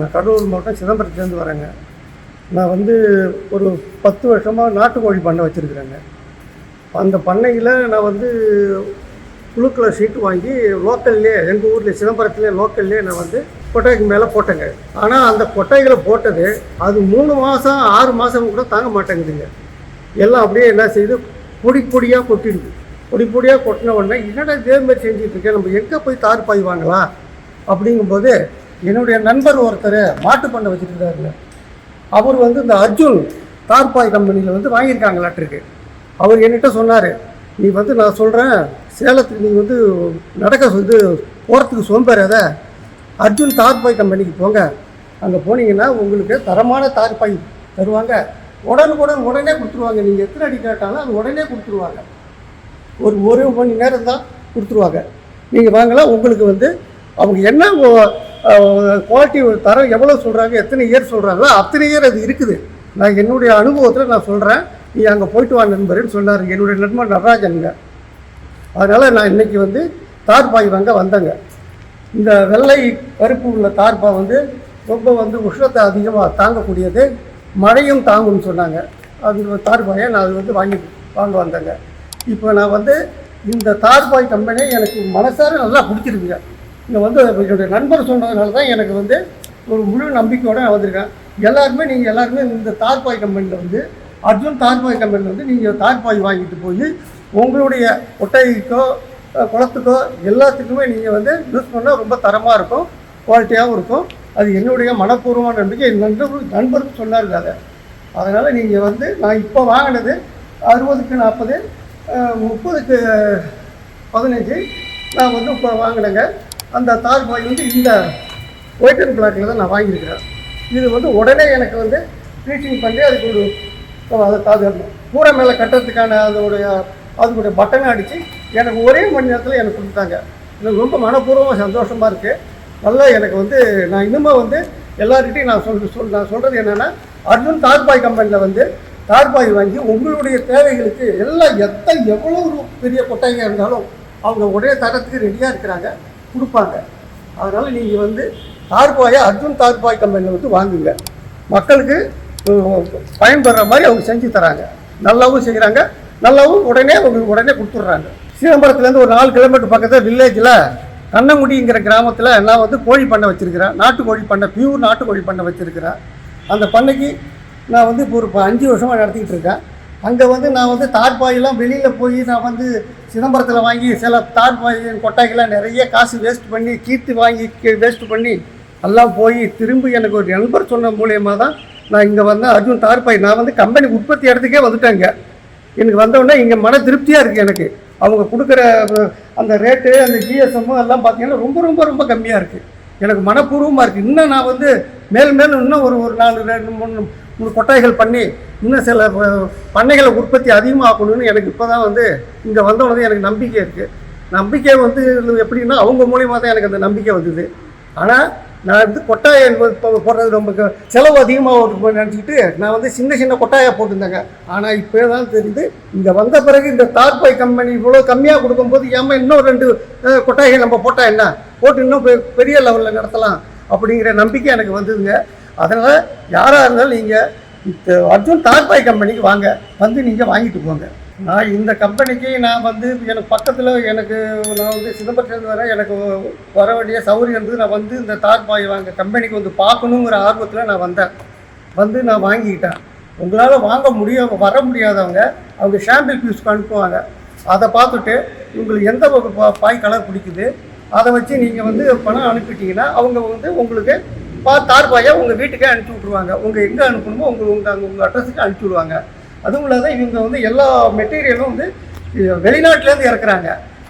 நான் கடலூர் மாவட்டம் சிதம்பரத்துலேருந்து வரேங்க. நான் வந்து ஒரு பத்து வருஷமாக நாட்டுக்கோழி பண்ணை வச்சுருக்குறேங்க. அந்த பண்ணையில் நான் வந்து குழுக்களை சீட்டு வாங்கி லோக்கல்லே எங்கள் ஊரில் சிதம்பரத்துலேயே லோக்கல்லே நான் வந்து கொட்டைக்கு மேலே போட்டேங்க. ஆனால் அந்த கொட்டைகளை போட்டது அது மூணு மாதம் ஆறு மாதம் கூட தாங்க மாட்டேங்குதுங்க. எல்லாம் அப்படியே என்ன செய்யுது பொடி பொடியாக கொட்டிடுது. பொடி பொடியாக கொட்டின உடனே என்னடா இதேமாரி மாதிரி செஞ்சுட்டு இருக்கேன் நம்ம எங்கே போய் தார் பாய்வாங்களா அப்படிங்கும்போது என்னுடைய நண்பர் ஒருத்தர் மாட்டு பண்ணை வச்சுருக்காருங்க அவர் வந்து இந்த அர்ஜுன் தார்பாய் கம்பெனியில் வந்து வாங்கியிருக்காங்களாட்டிருக்கு அவர் என்கிட்ட சொன்னார் நீ வந்து நான் சொல்கிறேன் சேலத்துக்கு நீ வந்து நடக்க வந்து போகிறதுக்கு சோம்பேறாத. அர்ஜுன் தார்பாய் கம்பெனிக்கு போங்க. அங்கே போனீங்கன்னா உங்களுக்கு தரமான தார்பாய் தருவாங்க. உடனுக்குடன் உடனே கொடுத்துருவாங்க. நீங்கள் எத்தனை அடி கேட்டாலும் அது உடனே கொடுத்துருவாங்க. ஒரு ஒரு மணி நேரம் தான் கொடுத்துருவாங்க. நீங்கள் வாங்கலாம் உங்களுக்கு வந்து அவங்க என்ன குவாலிட்டி தரம் எவ்வளோ சொல்கிறாங்க எத்தனை இயர் சொல்கிறாங்களோ அத்தனை இயர் அது இருக்குது. நான் என்னுடைய அனுபவத்தில் நான் சொல்கிறேன் நீ அங்கே போயிட்டு வா நண்பர்னு சொன்னார். என்னுடைய நண்பர் நடராஜனுங்க அதனால் நான் இன்னைக்கு வந்து தார்பாய் வாங்க வந்தேங்க. இந்த வெள்ளை கருப்பு உள்ள தார்பாய் வந்து ரொம்ப வந்து உஷ்ணத்தை அதிகமாக தாங்கக்கூடியது. மழையும் தாங்கும்னு சொன்னாங்க. அது தார்பாயை நான் அது வந்து வாங்கி வாங்க வந்தேங்க. இப்போ நான் வந்து இந்த தார்பாய் கம்பெனி எனக்கு மனசார நல்லா பிடிச்சிருக்குங்க. இங்கே வந்து என்னுடைய நண்பர் சொன்னதுனால தான் எனக்கு வந்து ஒரு முழு நம்பிக்கையோடு வந்திருக்கேன். எல்லாருமே நீங்கள் எல்லாருமே இந்த தார்பாய் கம்பெனியில் வந்து அர்ஜுன் தார்பாய் கம்பெனியில் வந்து நீங்கள் தார்பாய் வாங்கிட்டு போய் உங்களுடைய ஒட்டைக்கோ குளத்துக்கோ எல்லாத்துக்குமே நீங்கள் வந்து யூஸ் பண்ணால் ரொம்ப தரமாக இருக்கும் குவாலிட்டியாகவும் இருக்கும். அது என்னுடைய மனப்பூர்வமான நம்பிக்கை. என் நண்பர் நண்பருக்கு சொன்னார் அதை. அதனால் நீங்கள் வந்து நான் இப்போ வாங்கினது அறுபதுக்கு நாற்பது முப்பதுக்கு பதினஞ்சு நான் வந்து இப்போ வாங்கினேங்க. அந்த தார் பாய் வந்து இந்த ஒயிட் அண்ட் பிளாக்கில் தான் நான் வாங்கியிருக்கிறேன். இது வந்து உடனே எனக்கு வந்து ப்ளீச்சிங் பண்ணி அதுக்கு ஒரு அதை அது கூரை மேலே கட்டுறதுக்கான அதோடைய அதுக்குடைய பட்டனை அடித்து எனக்கு ஒரே மணி நேரத்தில் எனக்கு கொடுத்தாங்க எனக்கு ரொம்ப மனப்பூர்வமாக சந்தோஷமாக இருக்குது நல்லா எனக்கு வந்து நான் இன்னுமே வந்து எல்லாருக்கிட்டையும் நான் சொல் சொல் நான் சொல்கிறது என்னென்னா அர்ஜுன் தார்பாய் கம்பெனியில் வந்து தார்பாய் வாங்கி உங்களுடைய தேவைகளுக்கு எல்லாம் எத்தனை எவ்வளோ ஒரு பெரிய கொட்டைங்க இருந்தாலும் அவங்க ஒரே தரத்துக்கு ரெடியாக இருக்கிறாங்க. கொடுப்பாங்க. அதனால் நீங்கள் வந்து தார்பாயை அர்ஜுன் தார்பாய் கம்பெனியில் வந்து வாங்குங்க. மக்களுக்கு பயன்படுற மாதிரி அவங்க செஞ்சு தராங்க. நல்லாவும் செய்கிறாங்க நல்லாவும் உடனே அவங்களுக்கு உடனே கொடுத்துட்றாங்க. சிதம்பரத்துலேருந்து ஒரு நாலு கிலோமீட்டர் பக்கத்தில் வில்லேஜில் கண்ணங்குடிங்கிற கிராமத்தில் நான் வந்து கோழி பண்ணை வச்சுருக்கிறேன். நாட்டுக்கோழி பண்ணை பியூர் நாட்டுக்கோழி பண்ணை வச்சுருக்கிறேன். அந்த பண்ணைக்கு நான் வந்து இப்போ ஒரு அஞ்சு வருஷமாக நடத்திக்கிட்டு இருக்கேன். அங்கே வந்து நான் வந்து தார்பாயெல்லாம் வெளியில் போய் நான் வந்து சிதம்பரத்தில் வாங்கி சில தார்பாய் கொட்டாய்க்கெல்லாம் நிறைய காசு வேஸ்ட் பண்ணி கீர்த்து வாங்கி வேஸ்ட் பண்ணி எல்லாம் போய் திரும்பி எனக்கு ஒரு நண்பர் சொன்ன மூலியமாக தான் நான் இங்கே வந்தேன். அர்ஜுன் தார்பாய் நான் வந்து கம்பெனி உற்பத்தி இடத்துக்கே வந்துட்டேங்க. எனக்கு வந்தவுடனே இங்கே மன திருப்தியாக இருக்குது எனக்கு. அவங்க கொடுக்குற அந்த ரேட்டு அந்த ஜிஎஸ்எம் எல்லாம் பார்த்தீங்கன்னா ரொம்ப ரொம்ப ரொம்ப கம்மியாக இருக்குது எனக்கு மனப்பூர்வமாக இருக்குது இன்னும் நான் வந்து மேல் மேலும் இன்னும் ஒரு ஒரு நாலு ரெண்டு மூணு கொட்டாய்கள் பண்ணி இன்னும் சில பண்ணைகளை உற்பத்தி அதிகமாகணும்னு எனக்கு இப்போ தான் வந்து இங்கே வந்தவுடனே எனக்கு நம்பிக்கை இருக்குது நம்பிக்கை வந்து எப்படின்னா அவங்க மூலியமாக தான் எனக்கு அந்த நம்பிக்கை வந்தது. ஆனால் நான் வந்து கொட்டாயை இப்போ போடுறது ரொம்ப செலவு அதிகமாக இருக்கும்னு நினச்சிக்கிட்டு நான் வந்து சின்ன சின்ன கொட்டாயாக போட்டிருந்தேங்க. ஆனால் இப்போ தான் தெரியுது இங்கே வந்த பிறகு இந்த தார்பாய் கம்பெனி இவ்வளோ கம்மியாக கொடுக்கும்போது ஏமா இன்னும் ரெண்டு கொட்டாய்கள் நம்ம போட்டால் என்ன? போட்டு இன்னும் பெ- பெரிய லெவலில் நடத்தலாம் அப்படிங்கிற நம்பிக்கை எனக்கு வந்ததுங்க. அதனால் யாராக இருந்தாலும் நீங்கள் இந்த அர்ஜுன் தார்பாய் கம்பெனிக்கு வாங்க. வந்து நீங்கள் வாங்கிட்டு போங்க. நான் இந்த கம்பெனிக்கு நான் வந்து எனக்கு பக்கத்தில் எனக்கு நான் வந்து சிதம்பரத்துலேருந்து வரேன் எனக்கு வர வேண்டிய சௌகரியம் இருந்து நான் வந்து இந்த தார்பாய் வாங்க கம்பெனிக்கு வந்து பார்க்கணுங்கிற ஆர்வத்தில் நான் வந்தேன். வந்து நான் வாங்கிக்கிட்டேன். உங்களால் வாங்க முடிய வர முடியாதவங்க அவங்க ஷாம்பிள் பீஸ்க்கு அனுப்புவாங்க. அதை பார்த்துட்டு உங்களுக்கு எந்த பாய் கலர் பிடிக்குது? அதை வச்சு நீங்கள் வந்து பணம் அனுப்பிட்டீங்கன்னா அவங்க வந்து உங்களுக்கு பா தார்பாயை உங்கள் வீட்டுக்கே அனுப்பிச்சி விட்ருவாங்க உங்கள் எங்கே அனுப்பணுமோ உங்கள் உங்கள் அங்கே உங்கள் அட்ரஸுக்கு அனுப்பிச்சி விடுவாங்க. அதுவும் இல்லாத இவங்க வந்து எல்லா மெட்டீரியலும் வந்து வெளிநாட்டிலேருந்து இறக்குறாங்க.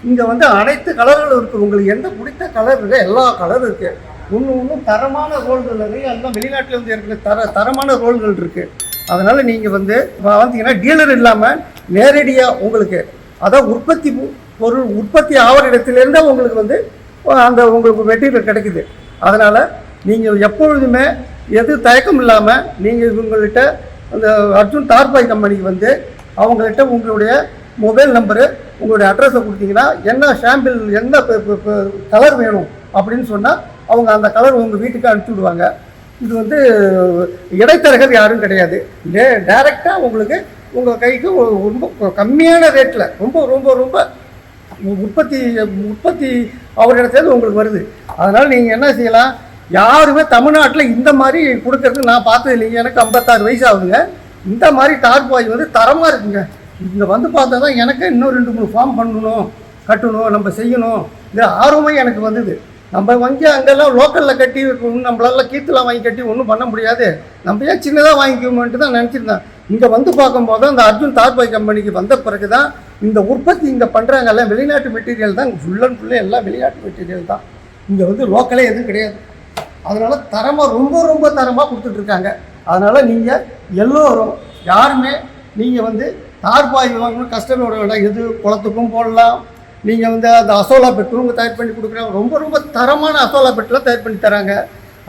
இங்கே வந்து அனைத்து கலர்களும் இருக்குது உங்களுக்கு எந்த பிடித்த கலர் இருக்கோ எல்லா கலரும் இருக்குது ஒன்று ஒன்றும் தரமான ரோல்கள் நிறைய எல்லாம் வெளிநாட்டிலேருந்து இருக்கிற தர தரமான ரோல்கள் இருக்குது அதனால் நீங்கள் வந்து பார்த்தீங்கன்னா வந்தீங்கன்னா டீலர் இல்லாமல் நேரடியாக உங்களுக்கு அதான் உற்பத்தி பொருள் உற்பத்தி ஆகிற இடத்துலேருந்தே உங்களுக்கு வந்து அந்த உங்களுக்கு மெட்டீரியல் கிடைக்குது. அதனால் நீங்கள் எப்பொழுதுமே எது தயக்கம் இல்லாமல் நீங்கள் இவங்கள்ட்ட அந்த அர்ஜுன் தார்பாய் கம்பெனிக்கு வந்து அவங்கள்ட்ட உங்களுடைய மொபைல் நம்பரு உங்களுடைய அட்ரஸை கொடுத்தீங்கன்னா என்ன ஷாம்பிள் என்ன கலர் வேணும் அப்படின்னு சொன்னால் அவங்க அந்த கலர் உங்கள் வீட்டுக்கு அனுப்பிச்சி விடுவாங்க. இது வந்து இடைத்தரகர் யாரும் கிடையாது. டே டைரெக்டாக உங்களுக்கு உங்கள் கைக்கு ரொம்ப கம்மியான ரேட்டில் ரொம்ப ரொம்ப ரொம்ப உற்பத்தி உற்பத்தி அவரிடத்துலேருந்து உங்களுக்கு வருது. அதனால் நீங்கள் என்ன செய்யலாம்? யாருமே தமிழ்நாட்டில் இந்த மாதிரி கொடுக்கறது நான் பார்த்தது இல்லைங்க. எனக்கு ஐம்பத்தாறு வயசு ஆகுதுங்க. இந்த மாதிரி தார்பாய் வந்து தரமாக இருக்குங்க. இங்கே வந்து பார்த்தா தான் எனக்கு இன்னும் ரெண்டு மூணு ஃபார்ம் பண்ணணும் கட்டணும் நம்ம செய்யணும். இந்த ஆர்வமே எனக்கு வந்தது. நம்ம வங்கி அங்கெல்லாம் லோக்கலில் கட்டி நம்மளால கீத்துலாம் வாங்கி கட்டி ஒன்றும் பண்ண முடியாது. நம்ம ஏன் சின்னதாக வாங்கிக்குவோம்ட்டு தான் நினச்சிருந்தேன். இங்கே வந்து பார்க்கும்போது அந்த அர்ஜுன் தார்பாய் கம்பெனிக்கு வந்த பிறகு தான் இந்த உற்பத்தி இங்கே பண்ணுறாங்கல்ல வெளிநாட்டு மெட்டீரியல் தான். ஃபுல் அண்ட் ஃபுல்லாக எல்லாம் வெளிநாட்டு மெட்டீரியல் தான். இங்கே வந்து லோக்கலே எதுவும் கிடையாது. அதனால் தரமாக ரொம்ப ரொம்ப தரமாக கொடுத்துட்ருக்காங்க. அதனால் நீங்கள் எல்லோரும் யாருமே நீங்கள் வந்து தார்பாய் வாங்கணும் கஸ்டமரோட வேண்டாம். எது குளத்துக்கும் போடலாம். நீங்கள் வந்து அந்த அசோலா பெட்ரூம் தயார் பண்ணி கொடுக்குறாங்க ரொம்ப ரொம்ப தரமான அசோலா பெட்லாம் தயார் பண்ணி தராங்க.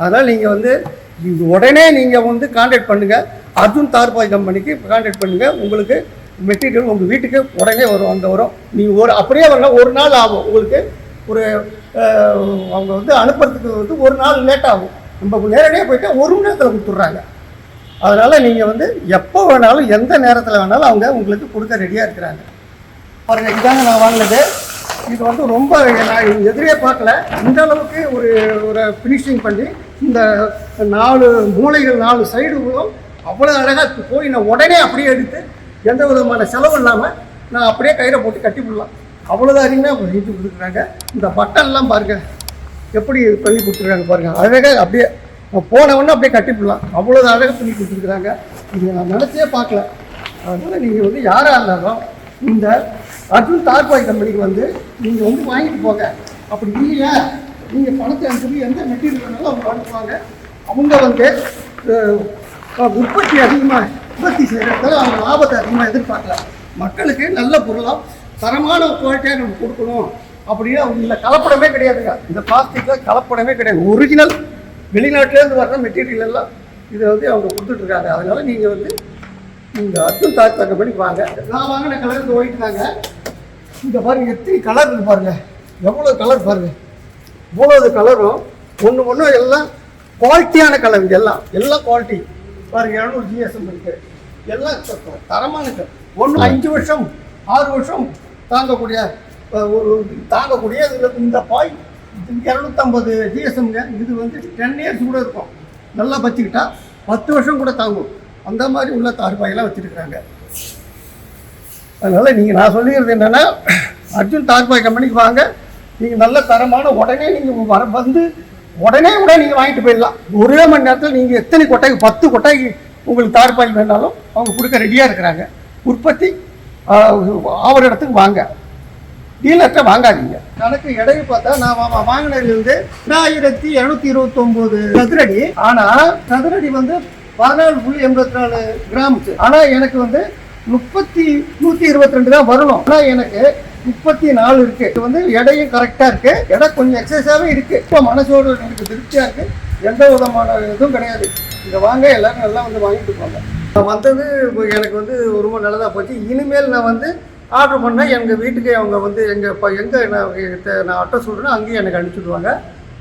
அதனால் நீங்கள் வந்து இது உடனே நீங்கள் வந்து கான்டாக்ட் பண்ணுங்கள் அர்ஜுன் தார்பாய் கம்பெனிக்கு கான்டாக்ட் பண்ணுங்கள் உங்களுக்கு மெட்டீரியல் உங்கள் வீட்டுக்கு உடனே வரும் அங்கே வரும். நீங்கள் ஒரு அப்படியே வரலாம். ஒரு நாள் ஆகும். உங்களுக்கு ஒரு அவங்க வந்து அனுப்புறதுக்கு வந்து ஒரு நாள் லேட் ஆகும். நம்ம நேரடியாக போயிட்டு ஒரு மணி நேரத்தில் கொடுத்துட்றாங்க. அதனால் நீங்கள் வந்து எப்போ வேணாலும் எந்த நேரத்தில் வேணாலும் அவங்க உங்களுக்கு கொடுக்க ரெடியாக இருக்கிறாங்க. பாருங்கள் இதாங்க நான் வாங்கினது. இது வந்து ரொம்ப நான் எதிரே பார்க்கல. இந்த அளவுக்கு ஒரு ஒரு ஃபினிஷிங் பண்ணி இந்த நாலு மூளைகள் நாலு சைடுகளும் அவ்வளோ அழகாக போய் நான் உடனே அப்படியே எடுத்து எந்த விதமான செலவு இல்லாமல் நான் அப்படியே கயிறை போட்டு கட்டி விடலாம். அவ்வளோ அவங்க செஞ்சு கொடுக்குறாங்க. இந்த பட்டன்லாம் பாருங்க. எப்படி பண்ணி கொடுத்துருக்காங்க பாருங்க. அழகாக அப்படியே போனவொன்னே அப்படியே கட்டி விடலாம் அவ்வளோ அழகாக பண்ணி கொடுத்துருக்குறாங்க. இதை நான் நினச்சே பார்க்கல. அதனால் நீங்கள் வந்து யாராக இருந்தாலும் இந்த அர்ஜுன் தார்பாய் கம்பெனிக்கு வந்து நீங்கள் வந்து வாங்கிட்டு போங்க. அப்படி இல்லையா நீங்கள் பணத்தை அனுப்பி எந்த மெட்டீரியல் வேணாலும் அவங்க அனுப்புவாங்க. அவங்க வந்து உற்பத்தி அதிகமாக உற்பத்தி செய்கிறதால அவங்க லாபத்தை அதிகமாக எதிர்பார்க்கல மக்களுக்கு நல்ல பொருளாக தரமான குவாலிட்டியாக நம்ம கொடுக்கணும். அப்படின்னு அவங்க இல்லை கலப்படமே கிடையாதுங்க. இந்த பிளாஸ்டிக்கில் கலப்படமே கிடையாது. ஒரிஜினல் வெளிநாட்டிலேருந்து வர்ற மெட்டீரியல் எல்லாம் இதை வந்து அவங்க கொடுத்துட்ருக்காங்க. அதனால நீங்கள் வந்து இந்த அர்ஜுன் தாக் தக்க பண்ணி வாங்க. நான் வாங்கின கலர் இந்த ஒயிட் தாங்க. இந்த பாருங்க எத்தனை கலர் இருக்கு பாருங்க. எவ்வளோ கலர் பாருங்க. இவ்வளோ கலரும் ஒன்று ஒன்று எல்லாம் குவாலிட்டியான கலர் இது எல்லாம். எல்லாம் குவாலிட்டி பாருங்க இரநூறு ஜிஎஸ்எம் இருக்கு. எல்லாம் தரமான ஒன்று அஞ்சு வருஷம் ஆறு வருஷம் தாங்கக்கூடிய ஒரு தாங்கக்கூடிய இதில் இந்த பாய் இரநூத்தம்பது ஜிஎஸ்எம்ங்க இது வந்து டென் இயர்ஸ் கூட இருக்கும். நல்லா வச்சுக்கிட்டா பத்து வருஷம் கூட தாங்கும். அந்த மாதிரி உள்ள தார்பாயெல்லாம் வச்சுருக்குறாங்க. அதனால் நீங்கள் நான் சொல்லிக்கிறது என்னென்னா அர்ஜுன் தார்பாய் கம்பெனிக்கு வாங்க. நீங்கள் நல்ல தரமான உடனே நீங்கள் வர வந்து உடனே கூட நீங்கள் வாங்கிட்டு போயிடலாம். ஒரே மணி நேரத்தில் நீங்கள் எத்தனை கொட்டைக்கு பத்து கொட்டைக்கு உங்களுக்கு தார்பாய் வேணாலும் அவங்க கொடுக்க ரெடியாக இருக்கிறாங்க. உற்பத்தி ஆவர் இடத்துக்கு வாங்க. டீலர்கிட்ட வாங்காதீங்க. கணக்கு எடையை பார்த்தா நான் வா- வாங்கினதுலேருந்து ஆயிரத்தி எழுநூத்தி இருபத்தொம்போது சதுரடி. ஆனால் சதுரடி வந்து பதினாலு புள்ளி எண்பத்தி நாலு கிராமுக்கு ஆனால் எனக்கு வந்து முப்பத்தி நூற்றி இருபத்தி ரெண்டு தான் வரணும். ஆனால் எனக்கு முப்பத்தி நாலு இருக்கு. இது வந்து எடையும் கரெக்டாக இருக்கு. எடை கொஞ்சம் எக்ஸசைஸாகவே இருக்கு. இப்போ மனசோடு எனக்கு திருப்தியாக இருக்கு. எந்த விதமான இதுவும் கிடையாது. இங்கே வாங்க எல்லாரும் நல்லா வந்து வாங்கிட்டு போங்க. நான் வந்தது இப்போ எனக்கு வந்து ரொம்ப நல்லதாக போச்சு. இனிமேல் நான் வந்து ஆர்டர் பண்ணால் எங்கள் வீட்டுக்கு அவங்க வந்து எங்கள் இப்போ எங்கே நான் நான் அட்ரஸ் சொல்கிறேனோ அங்கேயும் எனக்கு அனுப்பிச்சுடுவாங்க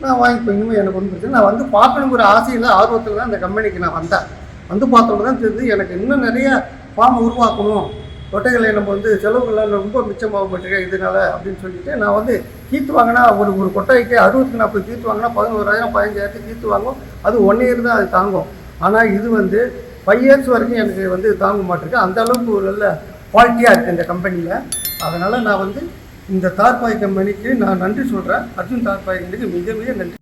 நான் வாங்கிப்பேன் இனிமேல் எனக்கு ஒன்றும் பிரச்சனை நான் வந்து பார்க்கணுங்கிற ஆசையில் ஆர்வத்தில் தான் இந்த கம்பெனிக்கு நான் வந்தேன். வந்து பார்த்தோன்னு தான் தெரிஞ்சு எனக்கு இன்னும் நிறைய ஃபார்ம் உருவாக்கணும். கொட்டைகளை நம்ம வந்து செலவுகள்லாம் ரொம்ப மிச்சமாக போட்டுருக்கேன் இதனால அப்படின்னு சொல்லிட்டு நான் வந்து தீர்த்து வாங்கினா ஒரு ஒரு கொட்டைக்கு அறுபத்தி நாற்பது தீர்த்து வாங்கினா பதினோராயிரம் பதினஞ்சாயிரத்துக்கு தீர்த்து வாங்கும் அது ஒன் இயர் தான் அது தாங்கும். ஆனால் இது வந்து ஃபைவ் இயர்ஸ் வரைக்கும் எனக்கு வந்து தாங்க மாட்டிருக்கு. அந்த அளவுக்கு ஒரு நல்ல குவாலிட்டியாக இருக்குது இந்த கம்பெனியில் அதனால் நான் வந்து இந்த தார்பாய் கம்பெனிக்கு நான் நன்றி சொல்கிறேன் அர்ஜுன் தார்பாய் கம்பெனிக்கு மிக மிக நன்றி.